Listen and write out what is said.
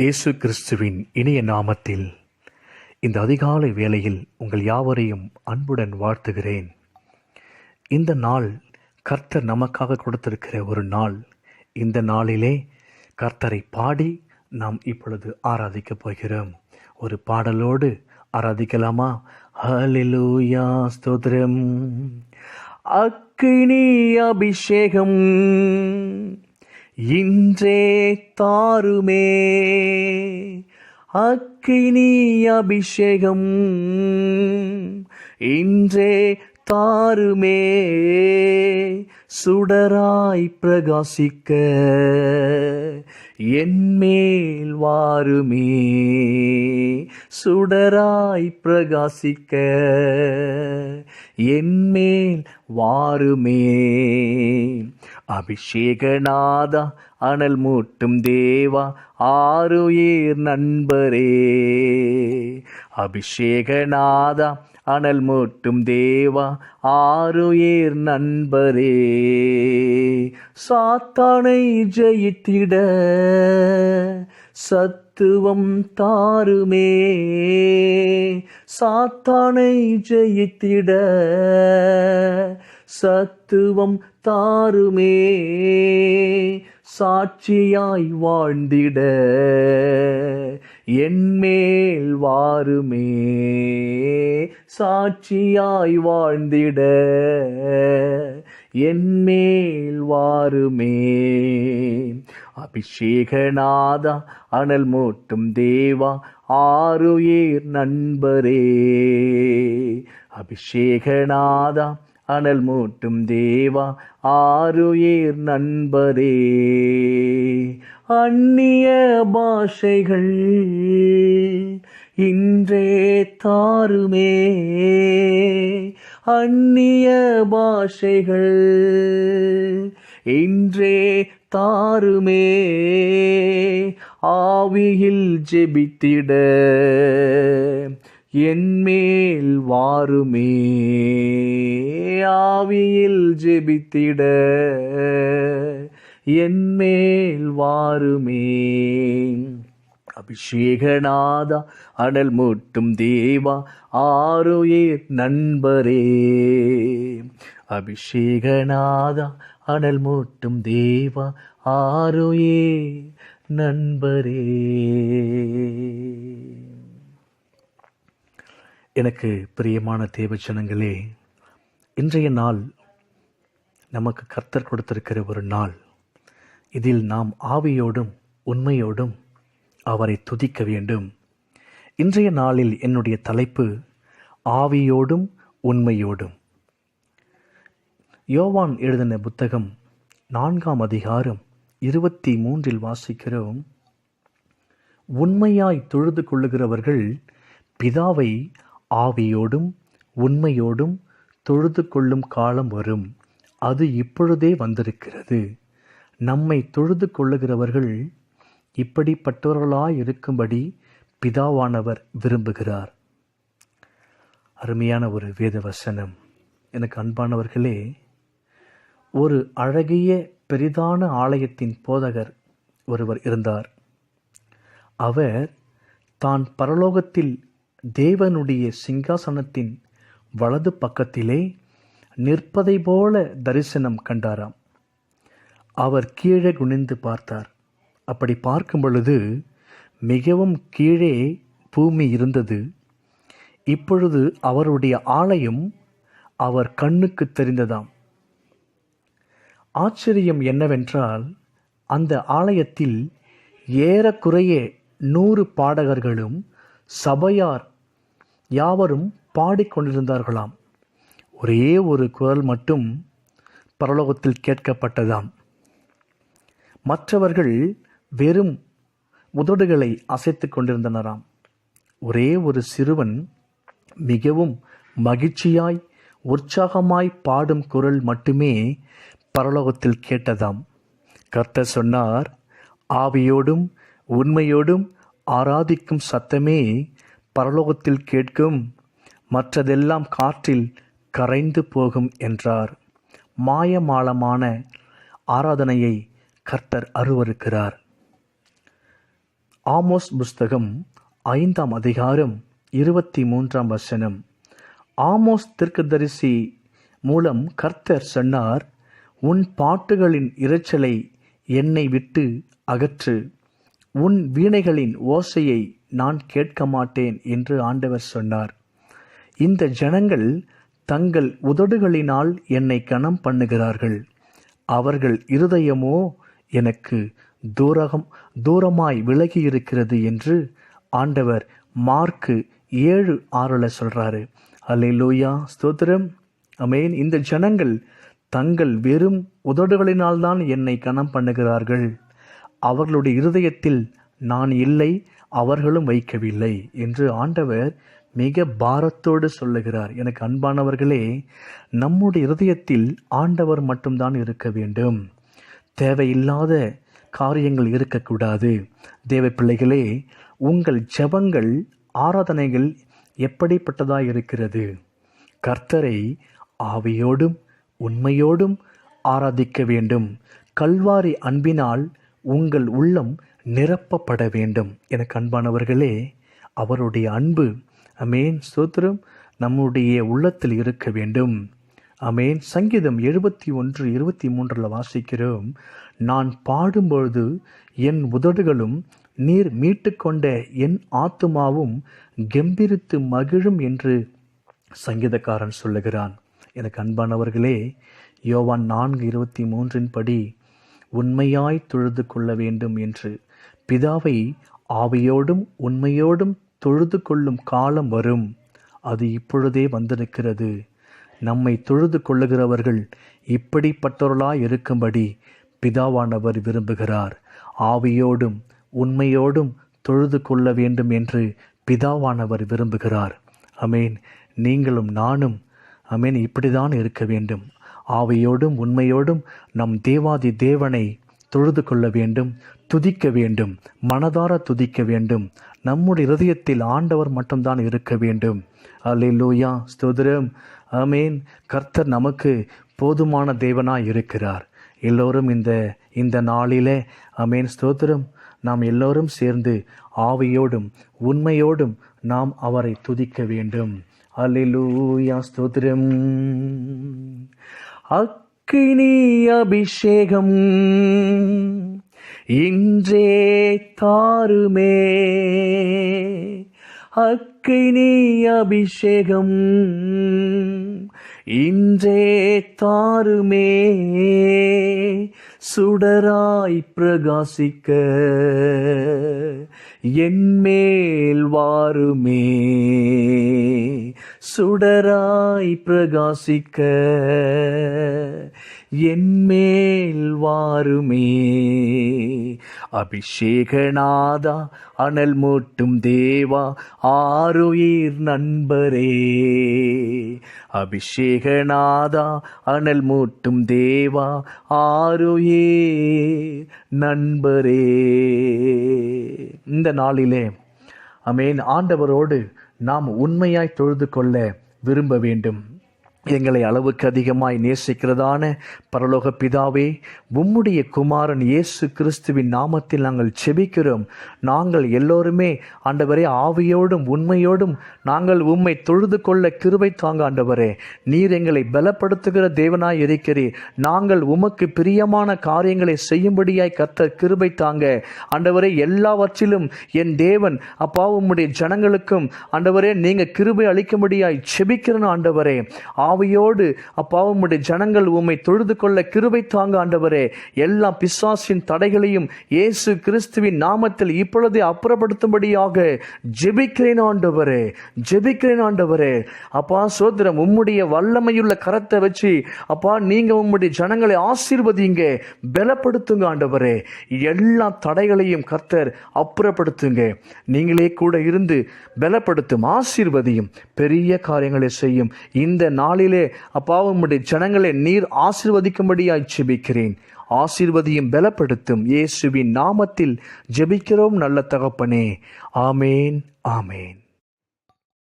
இயேசு கிறிஸ்துவின் இணைய நாமத்தில் இந்த அதிகாலை வேளையில் உங்கள் யாவரையும் அன்புடன் வாழ்த்துகிறேன். இந்த நாள் கர்த்தர் நமக்காக கொடுத்திருக்கிற ஒரு நாள். இந்த நாளிலே கர்த்தரை பாடி நாம் இப்பொழுது ஆராதிக்கப் போகிறோம். ஒரு பாடலோடு ஆராதிக்கலாமா? ஹலிலூயா ஸ்தோத்ரம் அக்கினி அபிஷேகம். இன்றே தாருமே. அக்கினி அபிஷேகம் இன்றே தாருமே. சுடராய் பிரகாசிக்க என்மேல் வாருமே. சுடராய் பிரகாசிக்க என்மேல் வாருமே. அபிஷேகநாதா அனல் மூட்டும் தேவா ஆறுயிர் நண்பரே. அபிஷேகநாதா அனல் மூட்டும் தேவா ஆறுயிர் நண்பரே. சாத்தானை ஜெயித்திட சத்துவம் தாருமே. சாத்தானை ஜெயித்திட சத்துவம் தாருமே. சாட்சியாய் வாழ்ந்திட என்மேல் வாருமே. சாட்சியாய் வாழ்ந்திட என்மேல் வாருமே. அபிஷேகநாதா அனல் மூட்டும் தேவா ஆறுயிர் நண்பரே. அபிஷேகநாதா அனல் மூட்டும் தேவா ஆறுயிர் நண்பரே. அந்நிய பாஷைகள் இன்றே தாருமே. அந்நிய பாஷைகள் இன்றே தாருமே. ஆவியில் ஜெபித்திட என்மேல் வாருமே. ஆவியில் ஜெபித்திட என்மேல் வாருமே. அபிஷேகநாதா அனல் மூட்டும் தேவா ஆருயிர் நண்பரே. அபிஷேகநாதா அனல் மூட்டும் தேவா ஆருயிர் நண்பரே. எனக்கு பிரியமான தேவச்சனங்களே இன்றைய நாள் நமக்கு கர்த்தர் கொடுத்திருக்கிற ஒரு நாள். இதில் நாம் ஆவியோடும் உண்மையோடும் அவரை துதிக்க வேண்டும். இன்றைய நாளில் என்னுடைய தலைப்பு ஆவியோடும் உண்மையோடும். யோவான் எழுதின புத்தகம் நான்காம் அதிகாரம் இருபத்தி மூன்றில் வாசிக்கிறோம். உண்மையாய் தொழுது கொள்ளுகிறவர்கள் பிதாவை ஆவியோடும் உண்மையோடும் தொழுது கொள்ளும் காலம் வரும். அது இப்பொழுதே வந்திருக்கிறது. நம்மை தொழுது கொள்ளுகிறவர்கள் இப்படிப்பட்டவர்களாய் இருக்கும்படி பிதாவானவர் விரும்புகிறார். அருமையான ஒரு வேத வசனம் எனக்கு அன்பானவர்களே ஒரு அழகிய பெரிதான ஆலயத்தின் போதகர் ஒருவர் இருந்தார். அவர் தான் பரலோகத்தில் தேவனுடைய சிங்காசனத்தின் வலது பக்கத்திலே நிற்பதை போல தரிசனம் கண்டாராம். அவர் கீழே குனிந்து பார்த்தார். அப்படி பார்க்கும் பொழுது மிகவும் கீழே பூமி இருந்தது. இப்பொழுது அவருடைய ஆலயம் அவர் கண்ணுக்கு தெரிந்ததாம். ஆச்சரியம் என்னவென்றால் அந்த ஆலயத்தில் ஏறக்குறைய நூறு பாடகர்களும் சபையார் யாவரும் பாடிக்கொண்டிருந்தார்களாம். ஒரே ஒரு குரல் மட்டும் பரலோகத்தில் கேட்கப்பட்டதாம். மற்றவர்கள் வெறும் உதடுகளை அசைத்து கொண்டிருந்தனராம். ஒரே ஒரு சிறுவன் மிகவும் மகிழ்ச்சியாய் உற்சாகமாய் பாடும் குரல் மட்டுமே பரலோகத்தில் கேட்டதாம். கர்த்தர் சொன்னார் ஆவியோடும் உண்மையோடும் ஆராதிக்கும் சத்தமே பரலோகத்தில் கேட்கும் மற்றதெல்லாம் காற்றில் கரைந்து போகும் என்றார். மாயமாலமான ஆராதனையை கர்த்தர் அருவருக்கிறார். ஆமோஸ் புஸ்தகம் ஐந்தாம் அதிகாரம் இருபத்தி மூன்றாம் வசனம். ஆமோஸ் தீர்க்கதரிசி மூலம் கர்த்தர் சொன்னார் உன் பாட்டுகளின் இரைச்சலை என்னை விட்டு அகற்று. உன் வீணைகளின் ஓசையை நான் கேட்க மாட்டேன் என்று ஆண்டவர் சொன்னார். இந்த ஜனங்கள் தங்கள் உதடுகளினால் என்னை கணம் பண்ணுகிறார்கள். அவர்கள் இருதயமோ எனக்கு தூரகம் தூரமாய் விலகி இருக்கிறது என்று ஆண்டவர் மார்க்கு ஏழு ஆறுல அல்லே லூயா ஸ்தோத்திரம். அமேன் இந்த ஜனங்கள் தங்கள் வெறும் உதடுகளினால்தான் என்னை கணம் பண்ணுகிறார்கள். அவர்களுடைய இருதயத்தில் நான் இல்லை அவர்களும் வைக்கவில்லை என்று ஆண்டவர் மிக பாரத்தோடு சொல்லுகிறார். எனக்கு அன்பானவர்களே நம்முடைய இருதயத்தில் ஆண்டவர் மட்டும்தான் இருக்க வேண்டும். தேவையில்லாத காரியங்கள் இருக்கக்கூடாது. தேவ பிள்ளைகளே உங்கள் ஜெபங்கள் ஆராதனைகள் எப்படிப்பட்டதாக இருக்கிறது? கர்த்தரை ஆவியோடும் உண்மையோடும் ஆராதிக்க வேண்டும். கல்வாரி அன்பினால் உங்கள் உள்ளம் நிரப்பப்பட வேண்டும். எனக்கு அன்பானவர்களே அவருடைய அன்பு அமேன் ஸ்தோத்திரம். நம்முடைய உள்ளத்தில் இருக்க வேண்டும். அமேன் சங்கீதம் எழுபத்தி ஒன்று இருபத்தி மூன்றில் வாசிக்கிறோம். நான் பாடும்பொழுது என் உதடுகளும் நீர் மீட்டுக்கொண்ட என் ஆத்துமாவும் கெம்பிரித்து மகிழும் என்று சங்கீதக்காரன் சொல்லுகிறான். எனக்கு அன்பானவர்களே யோவான் நான்கு இருபத்தி மூன்றின் படி உண்மையாய் தொழுது கொள்ள வேண்டும் என்று. பிதாவை ஆவியோடும் உண்மையோடும் தொழுது கொள்ளும் காலம் வரும். அது இப்பொழுதே வந்திருக்கிறது. நம்மை தொழுது கொள்ளுகிறவர்கள் இப்படிப்பட்டவர்களாய் இருக்கும்படி பிதாவானவர் விரும்புகிறார். ஆவியோடும் உண்மையோடும் தொழுது கொள்ள வேண்டும் என்று பிதாவானவர் விரும்புகிறார். அமேன் நீங்களும் நானும் அமேன் இப்படிதான் இருக்க வேண்டும். ஆவியோடும் உண்மையோடும் நம் தேவாதி தேவனை தொழுது கொள்ள வேண்டும் துதிக்க வேண்டும் மனதார துதிக்க வேண்டும் நம்முடைய இருதயத்தில் ஆண்டவர் மட்டும்தான் இருக்க வேண்டும். அல்லேலூயா ஸ்தோதிரம் அமேன் கர்த்தர் நமக்கு போதுமான தேவனாய் இருக்கிறார். எல்லோரும் இந்த இந்த நாளிலே அமேன் ஸ்தோத்திரம். நாம் எல்லோரும் சேர்ந்து ஆவியோடும் உண்மையோடும் நாம் அவரை துதிக்க வேண்டும். அல்லூயா ஸ்தோத்திரம். அக்கினி அபிஷேகம். இன்றே தாருமே. அக்கினி அபிஷேகம். இன்றே தாருமே. சுடராய் பிரகாசிக்க. என்மேல் வாருமே. சுடராய் பிரகாசிக்க. என்மேல் வாருமே. அபிஷேகநாதா அனல் மூட்டும் தேவா ஆருயிர் நண்பரே. அபிஷேகநாதா அனல் மூட்டும் தேவா ஆருயிர் நண்பரே. இந்த நாளிலே அமேன் ஆண்டவரோடு நாம் உண்மையாய் தொழுது கொள்ள விரும்ப வேண்டும். எங்களை அளவுக்கு அதிகமாய் நேசிக்கிறதான பரலோக பிதாவே உம்முடைய குமாரன் இயேசு கிறிஸ்துவின் நாமத்தில் நாங்கள் செபிக்கிறோம். நாங்கள் எல்லோருமே ஆண்டவரே ஆவியோடும் உண்மையோடும் நாங்கள் உம்மை தொழுது கொள்ள கிருவை தாங்க ஆண்டவரே. நீர் எங்களை பலப்படுத்துகிற தேவனாய் இருக்கிறீர். நாங்கள் உமக்கு பிரியமான காரியங்களை செய்யும்படியாய் கத்த கிருபை தாங்க. ஆண்டவரே எல்லாவற்றிலும் என் தேவன் அப்பா உம்முடைய ஜனங்களுக்கும் ஆண்டவரே நீங்கள் கிருபை அளிக்கும்படியாய் செபிக்கிறேன் ஆண்டவரே. ஆவியோடு அப்பா உம்முடைய ஜனங்கள் உம்மை தொழுது கொள்ள கிருபை தாங்க ஆண்டவரே. எல்லா பிசாசின் தடைகளையும் இயேசு கிறிஸ்துவின் நாமத்தில் இப்பொழுதே அப்புறப்படுத்தும்படியாக ஜெபிக்கிறேன் ஆண்டவரே. ஜெபிக்கிறேன் ஆண்டவரே. அப்பா சோதரம் உம்முடைய வல்லமையுள்ள கரத்தை வச்சு அப்பா நீங்க உம்முடைய ஜனங்களை ஆசீர்வதிங்க பலப்படுத்துங்க ஆண்டவரே. எல்லா தடைகளையும் கர்த்தர் அப்புறப்படுத்துங்க. நீங்களே கூட இருந்து பலப்படுத்தும் ஆசீர்வதியும் பெரிய காரியங்களை செய்யும். இந்த நாளிலே அப்பா உம்முடைய ஜனங்களை நீர் ஆசிர்வதிக்கும்படியாய் ஜெபிக்கிறேன். ஆசீர்வதியும் பலப்படுத்தும் இயேசுவின் நாமத்தில் ஜெபிக்கிறோம் நல்ல தகப்பனே. ஆமேன் ஆமேன்.